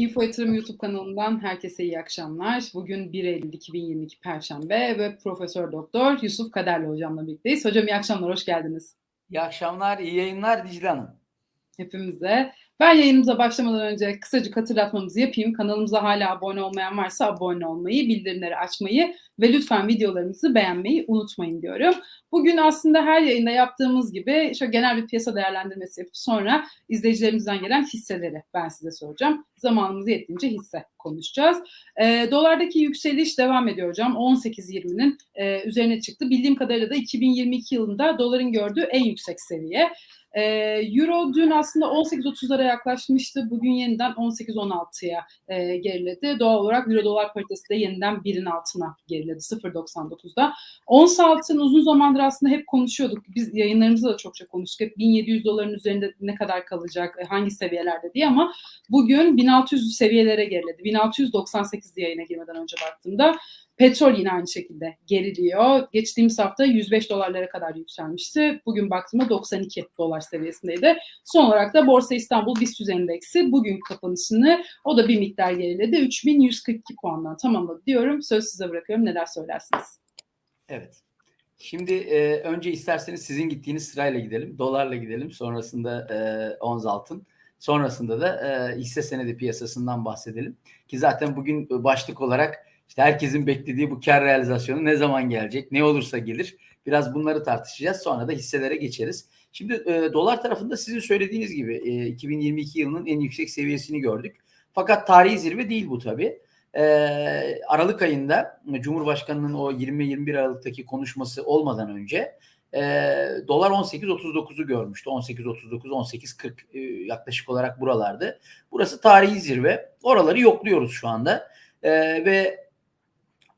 Info Yatırım YouTube kanalından herkese iyi akşamlar. Bugün 1 Eylül 2022 Perşembe ve Profesör Doktor Yusuf Kaderli hocamla birlikteyiz. Hocam iyi akşamlar, hoş geldiniz. İyi akşamlar, iyi yayınlar Dicle Hanım. Hepimize. Ben yayınımıza başlamadan önce kısacık hatırlatmamızı yapayım. Kanalımıza hala abone olmayan varsa abone olmayı, bildirimleri açmayı ve lütfen videolarımızı beğenmeyi unutmayın diyorum. Bugün aslında her yayında yaptığımız gibi şöyle genel bir piyasa değerlendirmesi yapıp sonra izleyicilerimizden gelen hisseleri ben size soracağım. Zamanımız yettiğince hisse konuşacağız. E, dolardaki yükseliş devam ediyor hocam. 18.20'nin e, üzerine çıktı. Bildiğim kadarıyla da 2022 yılında doların gördüğü en yüksek seviye. E, Euro dün aslında 18.30'lara yaklaşmıştı. Bugün yeniden 18.16'ya e, geriledi. Doğal olarak Euro dolar paritesi de yeniden birin altına geriledi 0.99'da. Ons altın uzun zamandır aslında hep konuşuyorduk. Biz yayınlarımızda da çokça konuştuk. Hep 1700 doların üzerinde ne kadar kalacak, e, hangi seviyelerde diye ama bugün 1600 seviyelere geriledi. 1698 yayına girmeden önce baktığımda Petrol yine aynı şekilde geriliyor. Geçtiğimiz hafta 105 dolarlara kadar yükselmişti. Bugün baktığımda 92 dolar seviyesindeydi. Son olarak da Borsa İstanbul BIST endeksi bugün kapanışını o da bir miktar geriledi. 3142 puandan tamamladı diyorum. Söz size bırakıyorum. Neler söylersiniz? Evet. Şimdi e, önce isterseniz sizin gittiğiniz sırayla gidelim. Dolarla gidelim. Sonrasında e, ons altın. Sonrasında da e, hisse senedi piyasasından bahsedelim. Ki zaten bugün başlık olarak işte herkesin beklediği bu kar realizasyonu ne zaman gelecek, ne olursa gelir. Biraz bunları tartışacağız. Sonra da hisselere geçeriz. Şimdi e, dolar tarafında sizin söylediğiniz gibi e, 2022 yılının en yüksek seviyesini gördük. Fakat tarihi zirve değil bu tabii. E, Aralık ayında Cumhurbaşkanı'nın o 20-21 Aralık'taki konuşması olmadan önce e, dolar 18.39'u görmüştü. 18.39, 18.40 e, yaklaşık olarak buralardı. Burası tarihi zirve. Oraları yokluyoruz şu anda. E, ve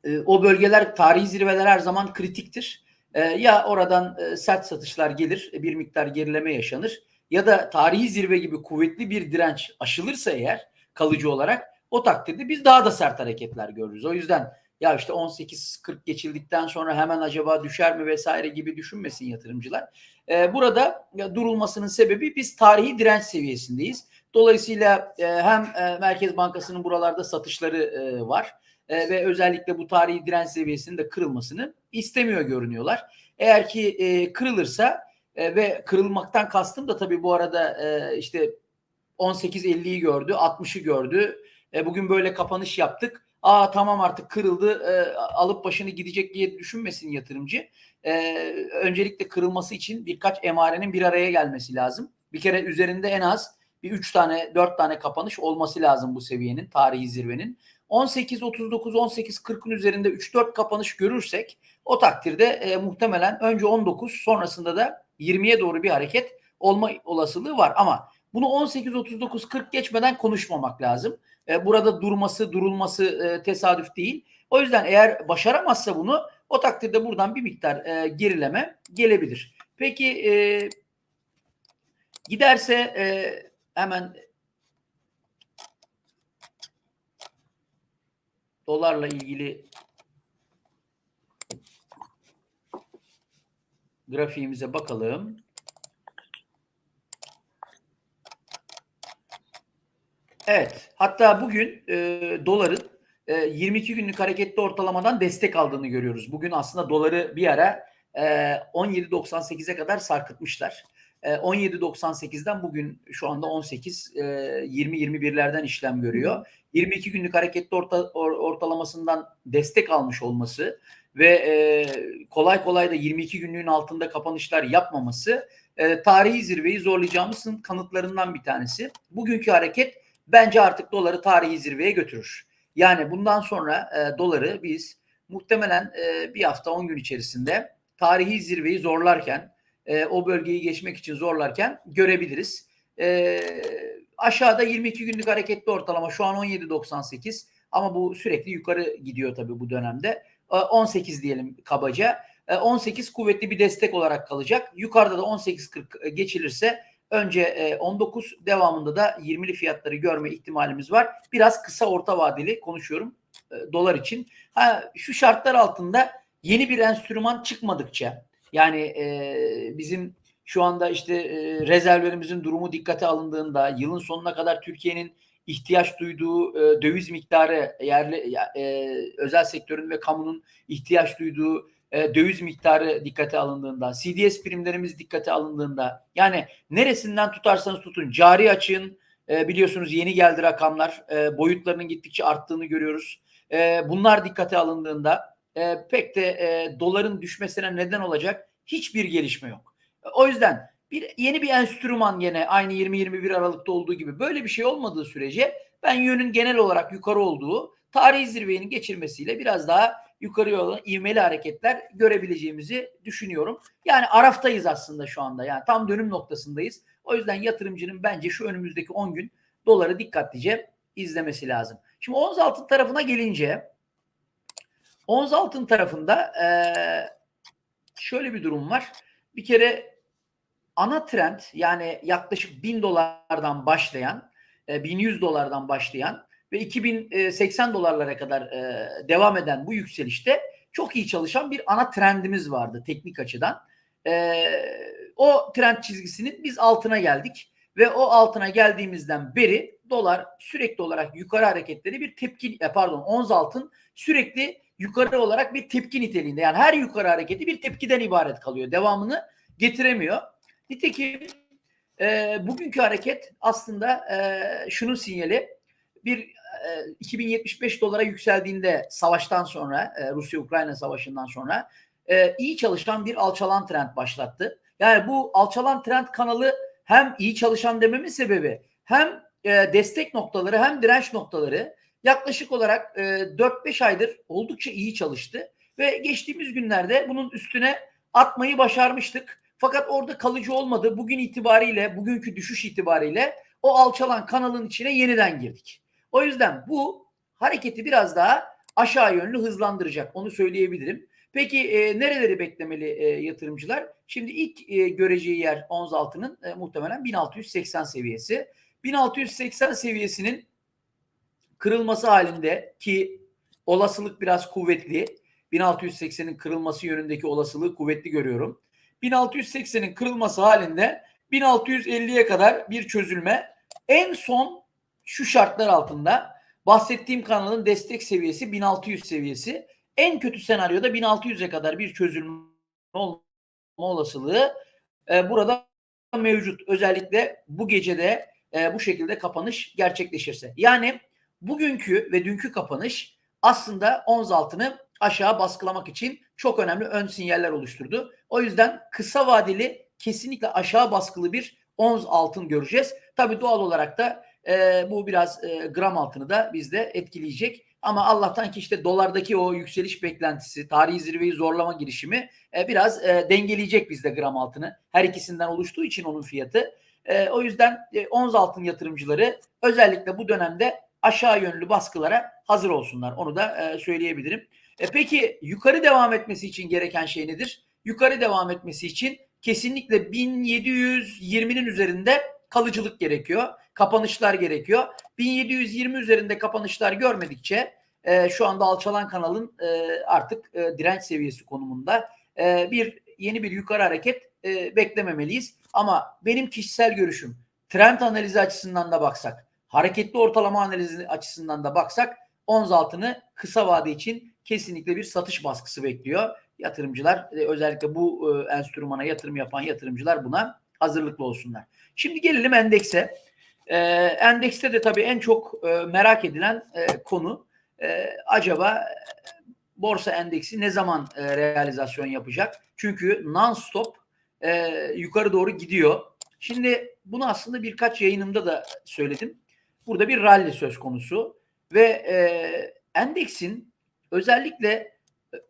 e, o bölgeler tarihi zirveler her zaman kritiktir. E, ya oradan e, sert satışlar gelir, bir miktar gerileme yaşanır ya da tarihi zirve gibi kuvvetli bir direnç aşılırsa eğer kalıcı olarak o takdirde biz daha da sert hareketler görürüz. O yüzden ya işte 18-40 geçildikten sonra hemen acaba düşer mi vesaire gibi düşünmesin yatırımcılar. Ee, burada ya, durulmasının sebebi biz tarihi direnç seviyesindeyiz. Dolayısıyla e, hem e, Merkez Bankası'nın buralarda satışları e, var e, ve özellikle bu tarihi direnç seviyesinin de kırılmasını istemiyor görünüyorlar. Eğer ki e, kırılırsa e, ve kırılmaktan kastım da tabii bu arada e, işte 18.50'yi gördü, 60'ı gördü. E, bugün böyle kapanış yaptık. Aa tamam artık kırıldı, e, alıp başını gidecek diye düşünmesin yatırımcı. E, öncelikle kırılması için birkaç emarenin bir araya gelmesi lazım. Bir kere üzerinde en az bir 3 tane 4 tane kapanış olması lazım bu seviyenin tarihi zirvenin. 18.39 18.40'ın üzerinde 3-4 kapanış görürsek o takdirde e, muhtemelen önce 19 sonrasında da 20'ye doğru bir hareket olma olasılığı var ama bunu 18 40 geçmeden konuşmamak lazım. E, burada durması, durulması e, tesadüf değil. O yüzden eğer başaramazsa bunu o takdirde buradan bir miktar e, gerileme gelebilir. Peki e, giderse e, hemen dolarla ilgili grafiğimize bakalım. Evet. Hatta bugün e, doların e, 22 günlük hareketli ortalamadan destek aldığını görüyoruz. Bugün aslında doları bir ara e, 17.98'e kadar sarkıtmışlar. E, 17.98'den bugün şu anda 18 e, 20-21'lerden işlem görüyor. 22 günlük hareketli orta, or, ortalamasından destek almış olması ve e, kolay kolay da 22 günlüğün altında kapanışlar yapmaması e, tarihi zirveyi zorlayacağımızın kanıtlarından bir tanesi. Bugünkü hareket bence artık doları tarihi zirveye götürür. Yani bundan sonra e, doları biz muhtemelen e, bir hafta 10 gün içerisinde tarihi zirveyi zorlarken e, o bölgeyi geçmek için zorlarken görebiliriz. E, aşağıda 22 günlük hareketli ortalama şu an 17.98 ama bu sürekli yukarı gidiyor tabii bu dönemde. E, 18 diyelim kabaca. E, 18 kuvvetli bir destek olarak kalacak. Yukarıda da 18.40 geçilirse Önce 19 e, devamında da 20'li fiyatları görme ihtimalimiz var. Biraz kısa orta vadeli konuşuyorum e, dolar için. Ha, şu şartlar altında yeni bir enstrüman çıkmadıkça yani e, bizim şu anda işte e, rezervlerimizin durumu dikkate alındığında yılın sonuna kadar Türkiye'nin ihtiyaç duyduğu e, döviz miktarı yerli e, özel sektörün ve kamunun ihtiyaç duyduğu e, döviz miktarı dikkate alındığında, CDS primlerimiz dikkate alındığında yani neresinden tutarsanız tutun cari açığın e, biliyorsunuz yeni geldi rakamlar e, boyutlarının gittikçe arttığını görüyoruz. E, bunlar dikkate alındığında e, pek de e, doların düşmesine neden olacak hiçbir gelişme yok. O yüzden bir yeni bir enstrüman gene aynı 20-21 Aralık'ta olduğu gibi böyle bir şey olmadığı sürece ben yönün genel olarak yukarı olduğu tarihi zirvenin geçirmesiyle biraz daha yukarıya olan ivmeli hareketler görebileceğimizi düşünüyorum. Yani araftayız aslında şu anda. Yani tam dönüm noktasındayız. O yüzden yatırımcının bence şu önümüzdeki 10 gün doları dikkatlice izlemesi lazım. Şimdi ons altın tarafına gelince ons altın tarafında eee, şöyle bir durum var. Bir kere ana trend yani yaklaşık 1000 dolardan başlayan, e, 1100 dolardan başlayan ve 2080 dolarlara kadar e, devam eden bu yükselişte çok iyi çalışan bir ana trendimiz vardı teknik açıdan. E, o trend çizgisinin biz altına geldik ve o altına geldiğimizden beri dolar sürekli olarak yukarı hareketleri bir tepki e, pardon ons altın sürekli yukarı olarak bir tepki niteliğinde. Yani her yukarı hareketi bir tepkiden ibaret kalıyor. Devamını getiremiyor. Nitekim e, bugünkü hareket aslında e, şunun sinyali bir e, 2075 dolara yükseldiğinde savaştan sonra e, Rusya-Ukrayna savaşından sonra e, iyi çalışan bir alçalan trend başlattı. Yani bu alçalan trend kanalı hem iyi çalışan dememin sebebi hem e, destek noktaları hem direnç noktaları yaklaşık olarak e, 4-5 aydır oldukça iyi çalıştı ve geçtiğimiz günlerde bunun üstüne atmayı başarmıştık. Fakat orada kalıcı olmadı. Bugün itibariyle, bugünkü düşüş itibariyle o alçalan kanalın içine yeniden girdik. O yüzden bu hareketi biraz daha aşağı yönlü hızlandıracak. Onu söyleyebilirim. Peki e, nereleri beklemeli e, yatırımcılar? Şimdi ilk e, göreceği yer ons altının e, muhtemelen 1680 seviyesi. 1680 seviyesinin kırılması halinde ki olasılık biraz kuvvetli. 1680'in kırılması yönündeki olasılığı kuvvetli görüyorum. 1680'in kırılması halinde 1650'ye kadar bir çözülme. En son şu şartlar altında bahsettiğim kanalın destek seviyesi 1600 seviyesi. En kötü senaryoda 1600'e kadar bir çözülme olma olasılığı e, burada mevcut. Özellikle bu gecede e, bu şekilde kapanış gerçekleşirse. Yani bugünkü ve dünkü kapanış aslında ons altını aşağı baskılamak için çok önemli ön sinyaller oluşturdu. O yüzden kısa vadeli kesinlikle aşağı baskılı bir ons altın göreceğiz. Tabii doğal olarak da e, bu biraz e, gram altını da bizde etkileyecek. Ama Allah'tan ki işte dolardaki o yükseliş beklentisi, tarihi zirveyi zorlama girişimi e, biraz e, dengeleyecek bizde gram altını. Her ikisinden oluştuğu için onun fiyatı. E, o yüzden e, ons altın yatırımcıları özellikle bu dönemde aşağı yönlü baskılara hazır olsunlar. Onu da e, söyleyebilirim. E, peki yukarı devam etmesi için gereken şey nedir? Yukarı devam etmesi için kesinlikle 1720'nin üzerinde kalıcılık gerekiyor. Kapanışlar gerekiyor. 1720 üzerinde kapanışlar görmedikçe e, şu anda alçalan kanalın e, artık e, direnç seviyesi konumunda e, bir yeni bir yukarı hareket e, beklememeliyiz. Ama benim kişisel görüşüm trend analizi açısından da baksak, hareketli ortalama analizi açısından da baksak ons altını kısa vade için kesinlikle bir satış baskısı bekliyor. Yatırımcılar e, özellikle bu e, enstrümana yatırım yapan yatırımcılar buna hazırlıklı olsunlar. Şimdi gelelim endekse. E, endekste de tabii en çok e, merak edilen konu acaba borsa endeksi ne zaman realizasyon yapacak? Çünkü non-stop yukarı doğru gidiyor. Şimdi bunu aslında birkaç yayınımda da söyledim. Burada bir rally söz konusu ve e, endeksin özellikle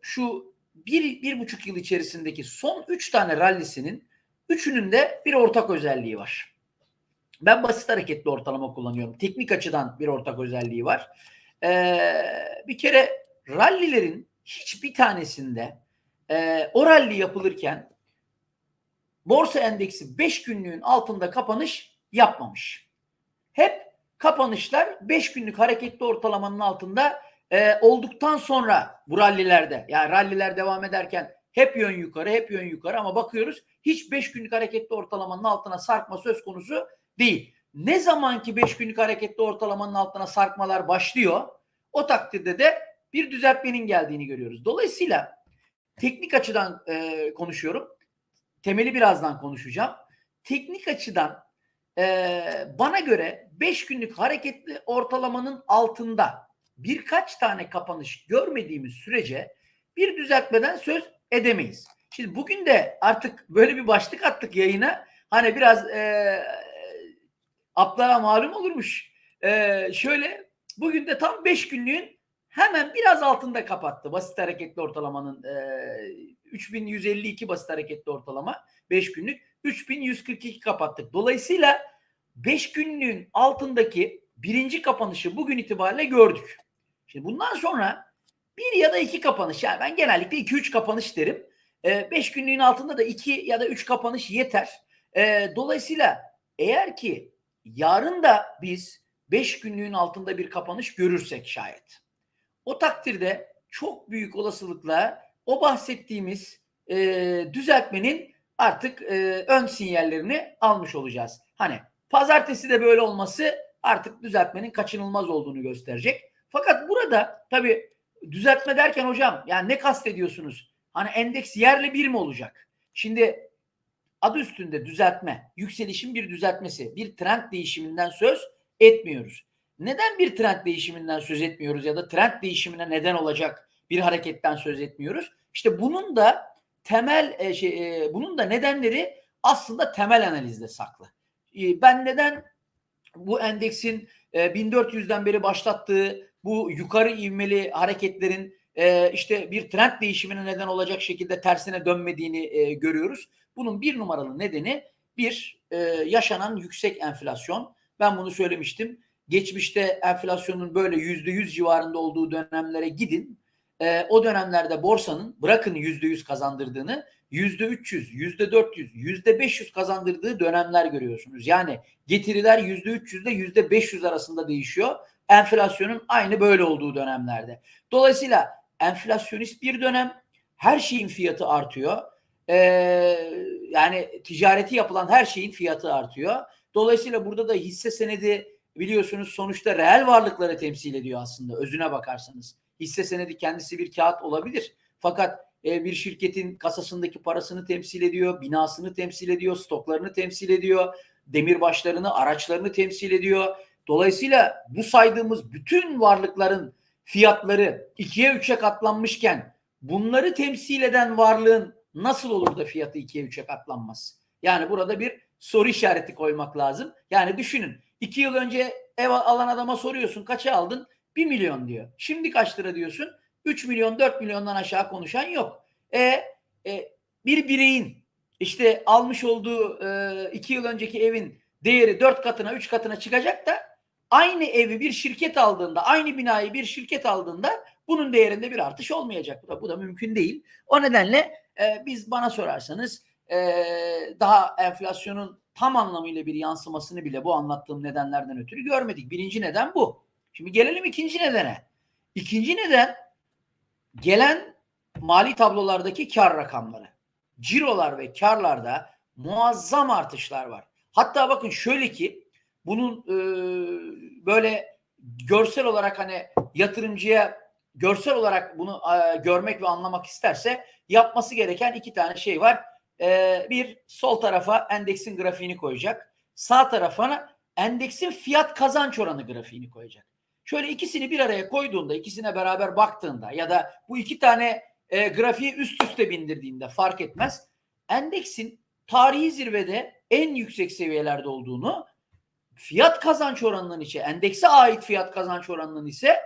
şu bir, bir buçuk yıl içerisindeki son üç tane rallisinin üçünün de bir ortak özelliği var. Ben basit hareketli ortalama kullanıyorum. Teknik açıdan bir ortak özelliği var. Ee, bir kere rallilerin hiçbir tanesinde e, o rally yapılırken borsa endeksi 5 günlüğün altında kapanış yapmamış. Hep kapanışlar 5 günlük hareketli ortalamanın altında e, olduktan sonra bu rallilerde yani ralliler devam ederken hep yön yukarı hep yön yukarı ama bakıyoruz hiç 5 günlük hareketli ortalamanın altına sarkma söz konusu değil. ne zamanki 5 günlük hareketli ortalamanın altına sarkmalar başlıyor o takdirde de bir düzeltmenin geldiğini görüyoruz. Dolayısıyla teknik açıdan e, konuşuyorum. Temeli birazdan konuşacağım. Teknik açıdan e, bana göre 5 günlük hareketli ortalamanın altında birkaç tane kapanış görmediğimiz sürece bir düzeltmeden söz edemeyiz. Şimdi bugün de artık böyle bir başlık attık yayına. Hani biraz e, aplara malum olurmuş. E, şöyle bugün de tam 5 günlüğün hemen biraz altında kapattı. Basit hareketli ortalamanın e, 3152 basit hareketli ortalama 5 günlük 3142 kapattık. Dolayısıyla 5 günlüğün altındaki birinci kapanışı bugün itibariyle gördük. Şimdi bundan sonra bir ya da iki kapanış yani ben genellikle 2-3 kapanış derim. 5 günlüğün altında da 2 ya da 3 kapanış yeter. E, dolayısıyla eğer ki yarın da biz 5 günlüğün altında bir kapanış görürsek şayet o takdirde çok büyük olasılıkla o bahsettiğimiz e, düzeltmenin artık e, ön sinyallerini almış olacağız. Hani pazartesi de böyle olması artık düzeltmenin kaçınılmaz olduğunu gösterecek. Fakat burada tabii düzeltme derken hocam yani ne kastediyorsunuz? Hani endeks yerle bir mi olacak? Şimdi adı üstünde düzeltme, yükselişin bir düzeltmesi, bir trend değişiminden söz etmiyoruz. Neden bir trend değişiminden söz etmiyoruz ya da trend değişimine neden olacak bir hareketten söz etmiyoruz? İşte bunun da temel e, şey, e, bunun da nedenleri aslında temel analizde saklı. E, ben neden bu endeksin e, 1400'den beri başlattığı bu yukarı ivmeli hareketlerin e, işte bir trend değişimine neden olacak şekilde tersine dönmediğini e, görüyoruz. Bunun bir numaralı nedeni bir e, yaşanan yüksek enflasyon. Ben bunu söylemiştim. Geçmişte enflasyonun böyle yüzde yüz civarında olduğu dönemlere gidin. E, o dönemlerde borsanın bırakın yüzde yüz kazandırdığını yüzde 300, yüzde 400, yüzde 500 kazandırdığı dönemler görüyorsunuz. Yani getiriler yüzde 300 ile yüzde 500 arasında değişiyor. Enflasyonun aynı böyle olduğu dönemlerde. Dolayısıyla enflasyonist bir dönem her şeyin fiyatı artıyor. Ee, yani ticareti yapılan her şeyin fiyatı artıyor. Dolayısıyla burada da hisse senedi biliyorsunuz sonuçta reel varlıkları temsil ediyor aslında özüne bakarsanız. Hisse senedi kendisi bir kağıt olabilir. Fakat e, bir şirketin kasasındaki parasını temsil ediyor, binasını temsil ediyor, stoklarını temsil ediyor, demirbaşlarını, araçlarını temsil ediyor. Dolayısıyla bu saydığımız bütün varlıkların fiyatları ikiye üçe katlanmışken bunları temsil eden varlığın nasıl olur da fiyatı ikiye üçe katlanmaz? Yani burada bir soru işareti koymak lazım. Yani düşünün iki yıl önce ev alan adama soruyorsun kaça aldın? 1 milyon diyor. Şimdi kaç lira diyorsun? 3 milyon 4 milyondan aşağı konuşan yok. E, e bir bireyin işte almış olduğu e, yıl önceki evin değeri 4 katına 3 katına çıkacak da aynı evi bir şirket aldığında aynı binayı bir şirket aldığında bunun değerinde bir artış olmayacak. Bu da, bu da mümkün değil. O nedenle e, biz bana sorarsanız e, daha enflasyonun tam anlamıyla bir yansımasını bile bu anlattığım nedenlerden ötürü görmedik. Birinci neden bu. Şimdi gelelim ikinci nedene. İkinci neden gelen mali tablolardaki kar rakamları. Cirolar ve karlarda muazzam artışlar var. Hatta bakın şöyle ki bunun e, böyle görsel olarak hani yatırımcıya görsel olarak bunu e, görmek ve anlamak isterse yapması gereken iki tane şey var. E, bir sol tarafa endeksin grafiğini koyacak. Sağ tarafına endeksin fiyat kazanç oranı grafiğini koyacak. Şöyle ikisini bir araya koyduğunda, ikisine beraber baktığında ya da bu iki tane e, grafiği üst üste bindirdiğinde fark etmez. Endeksin tarihi zirvede en yüksek seviyelerde olduğunu, fiyat kazanç oranının ise endekse ait fiyat kazanç oranının ise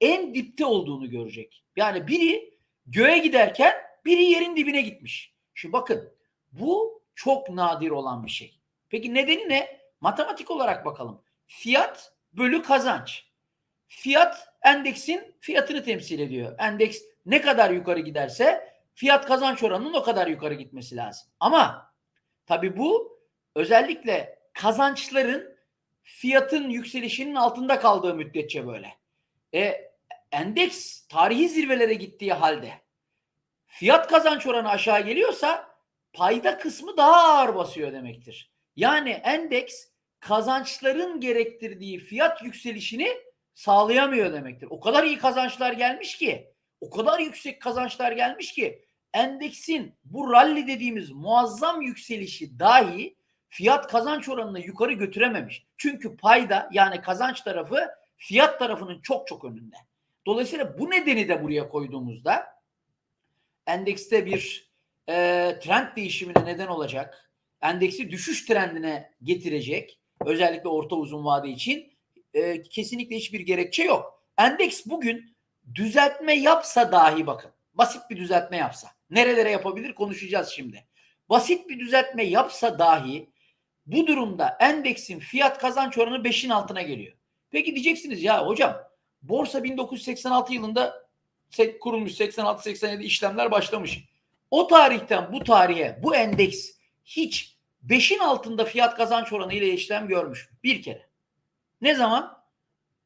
en dipte olduğunu görecek. Yani biri göğe giderken biri yerin dibine gitmiş. Şimdi bakın bu çok nadir olan bir şey. Peki nedeni ne? Matematik olarak bakalım. Fiyat bölü kazanç. Fiyat endeksin fiyatını temsil ediyor. Endeks ne kadar yukarı giderse fiyat kazanç oranının o kadar yukarı gitmesi lazım. Ama tabii bu özellikle kazançların fiyatın yükselişinin altında kaldığı müddetçe böyle. E, endeks tarihi zirvelere gittiği halde fiyat kazanç oranı aşağı geliyorsa payda kısmı daha ağır basıyor demektir. Yani endeks kazançların gerektirdiği fiyat yükselişini sağlayamıyor demektir. O kadar iyi kazançlar gelmiş ki, o kadar yüksek kazançlar gelmiş ki endeksin bu rally dediğimiz muazzam yükselişi dahi fiyat kazanç oranını yukarı götürememiş. Çünkü payda yani kazanç tarafı fiyat tarafının çok çok önünde. Dolayısıyla bu nedeni de buraya koyduğumuzda endekste bir e, trend değişimine neden olacak, endeksi düşüş trendine getirecek, özellikle orta uzun vade için e, kesinlikle hiçbir gerekçe yok. Endeks bugün düzeltme yapsa dahi bakın, basit bir düzeltme yapsa, nerelere yapabilir konuşacağız şimdi. Basit bir düzeltme yapsa dahi bu durumda endeksin fiyat kazanç oranı 5'in altına geliyor. Peki diyeceksiniz ya hocam borsa 1986 yılında kurulmuş 86-87 işlemler başlamış. O tarihten bu tarihe bu endeks hiç 5'in altında fiyat kazanç oranı ile işlem görmüş. Bir kere. Ne zaman?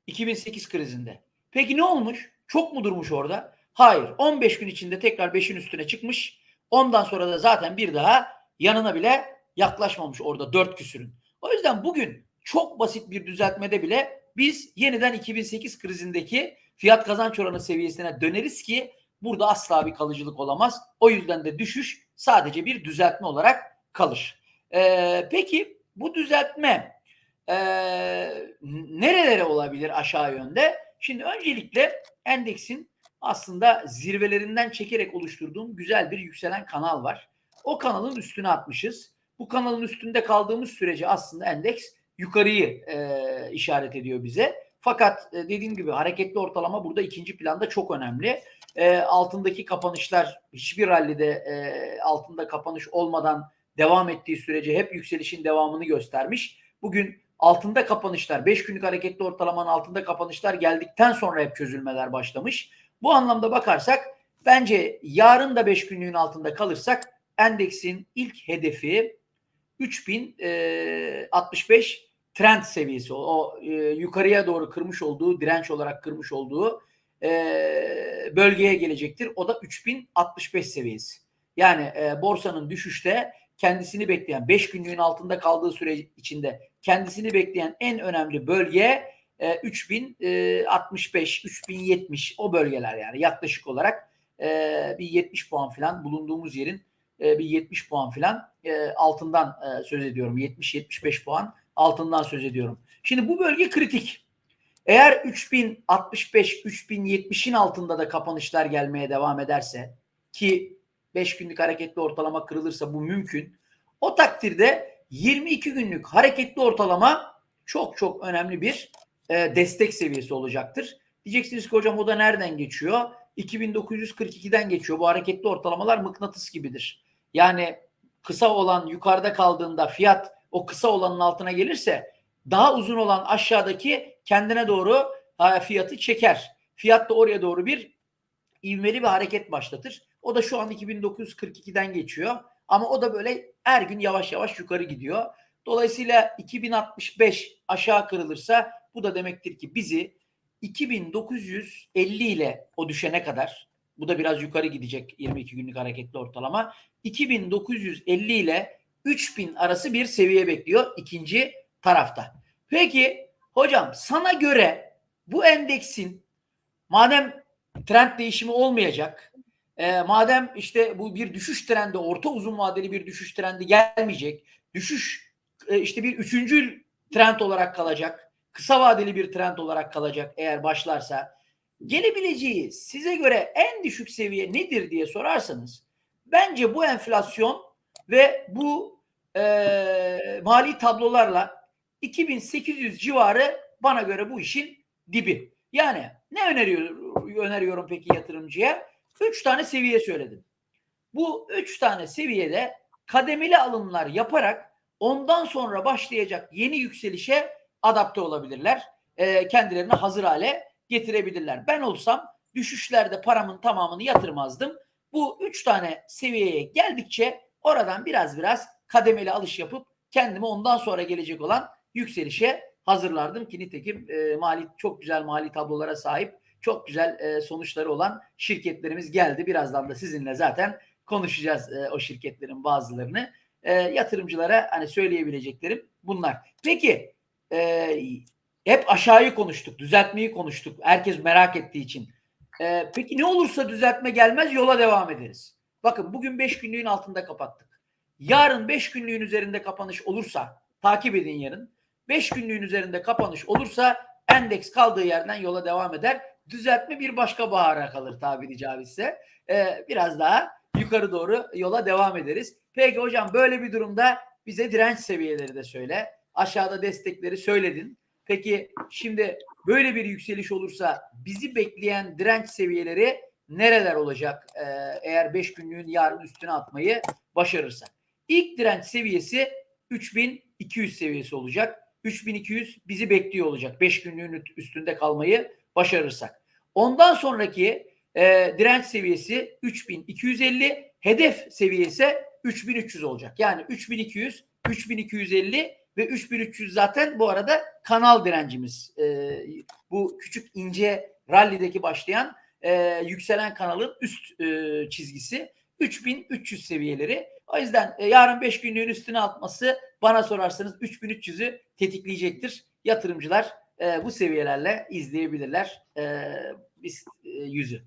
2008 krizinde. Peki ne olmuş? Çok mu durmuş orada? Hayır. 15 gün içinde tekrar 5'in üstüne çıkmış. Ondan sonra da zaten bir daha yanına bile yaklaşmamış orada 4 küsürün. O yüzden bugün çok basit bir düzeltmede bile biz yeniden 2008 krizindeki fiyat kazanç oranı seviyesine döneriz ki burada asla bir kalıcılık olamaz. O yüzden de düşüş sadece bir düzeltme olarak kalır. Ee, peki bu düzeltme e, nerelere olabilir aşağı yönde? Şimdi öncelikle endeksin aslında zirvelerinden çekerek oluşturduğum güzel bir yükselen kanal var. O kanalın üstüne atmışız. Bu kanalın üstünde kaldığımız sürece aslında endeks yukarıyı e, işaret ediyor bize. Fakat e, dediğim gibi hareketli ortalama burada ikinci planda çok önemli. E, altındaki kapanışlar hiçbir rallide e, altında kapanış olmadan devam ettiği sürece hep yükselişin devamını göstermiş. Bugün altında kapanışlar 5 günlük hareketli ortalamanın altında kapanışlar geldikten sonra hep çözülmeler başlamış. Bu anlamda bakarsak bence yarın da 5 günlüğün altında kalırsak endeksin ilk hedefi 3065 trend seviyesi. O, yukarıya doğru kırmış olduğu, direnç olarak kırmış olduğu bölgeye gelecektir. O da 3065 seviyesi. Yani e, borsanın düşüşte kendisini bekleyen 5 günlüğün altında kaldığı süre içinde kendisini bekleyen en önemli bölge e, 3065, 3070 o bölgeler yani yaklaşık olarak e, bir 70 puan falan bulunduğumuz yerin e, bir 70 puan falan e, altından e, söz ediyorum. 70-75 puan altından söz ediyorum. Şimdi bu bölge kritik. Eğer 3065, 3070'in altında da kapanışlar gelmeye devam ederse ki 5 günlük hareketli ortalama kırılırsa bu mümkün. O takdirde 22 günlük hareketli ortalama çok çok önemli bir e, destek seviyesi olacaktır. Diyeceksiniz ki hocam o da nereden geçiyor? 2942'den geçiyor. Bu hareketli ortalamalar mıknatıs gibidir. Yani kısa olan yukarıda kaldığında fiyat o kısa olanın altına gelirse daha uzun olan aşağıdaki kendine doğru fiyatı çeker. Fiyat da oraya doğru bir ivmeli bir hareket başlatır. O da şu an 2942'den geçiyor. Ama o da böyle her gün yavaş yavaş yukarı gidiyor. Dolayısıyla 2065 aşağı kırılırsa bu da demektir ki bizi 2950 ile o düşene kadar bu da biraz yukarı gidecek 22 günlük hareketli ortalama. 2950 ile 3000 arası bir seviye bekliyor ikinci tarafta. Peki hocam sana göre bu endeksin madem trend değişimi olmayacak, e, madem işte bu bir düşüş trendi, orta uzun vadeli bir düşüş trendi gelmeyecek, düşüş e, işte bir üçüncü trend olarak kalacak, kısa vadeli bir trend olarak kalacak eğer başlarsa gelebileceği size göre en düşük seviye nedir diye sorarsanız bence bu enflasyon ve bu e, mali tablolarla 2800 civarı bana göre bu işin dibi. Yani ne öneriyorum, öneriyorum peki yatırımcıya? Üç tane seviye söyledim. Bu üç tane seviyede kademeli alımlar yaparak ondan sonra başlayacak yeni yükselişe adapte olabilirler. E, kendilerini hazır hale getirebilirler. Ben olsam düşüşlerde paramın tamamını yatırmazdım. Bu üç tane seviyeye geldikçe oradan biraz biraz kademeli alış yapıp kendimi ondan sonra gelecek olan yükselişe hazırlardım ki nitekim e, mali çok güzel mali tablolara sahip çok güzel e, sonuçları olan şirketlerimiz geldi. Birazdan da sizinle zaten konuşacağız e, o şirketlerin bazılarını. E, yatırımcılara hani söyleyebileceklerim bunlar. Peki e, hep aşağıyı konuştuk, düzeltmeyi konuştuk. Herkes merak ettiği için. E, peki ne olursa düzeltme gelmez yola devam ederiz. Bakın bugün 5 günlüğün altında kapattık. Yarın 5 günlüğün üzerinde kapanış olursa takip edin yarın. 5 günlüğün üzerinde kapanış olursa endeks kaldığı yerden yola devam eder. Düzeltme bir başka bahara kalır tabiri caizse. Ee, biraz daha yukarı doğru yola devam ederiz. Peki hocam böyle bir durumda bize direnç seviyeleri de söyle. Aşağıda destekleri söyledin. Peki şimdi böyle bir yükseliş olursa bizi bekleyen direnç seviyeleri nereler olacak ee, eğer 5 günlüğün yarın üstüne atmayı başarırsak? İlk direnç seviyesi 3200 seviyesi olacak. 3200 bizi bekliyor olacak 5 günlüğün üstünde kalmayı başarırsak. Ondan sonraki e, direnç seviyesi 3250, hedef seviyesi 3300 olacak. Yani 3200, 3250 ve 3300 zaten bu arada kanal direncimiz. E, bu küçük ince rallideki başlayan e, yükselen kanalın üst e, çizgisi 3300 seviyeleri. O yüzden e, yarın 5 günlüğün üstüne atması bana sorarsanız 3300'ü tetikleyecektir. Yatırımcılar e, bu seviyelerle izleyebilirler e, biz e, yüzü.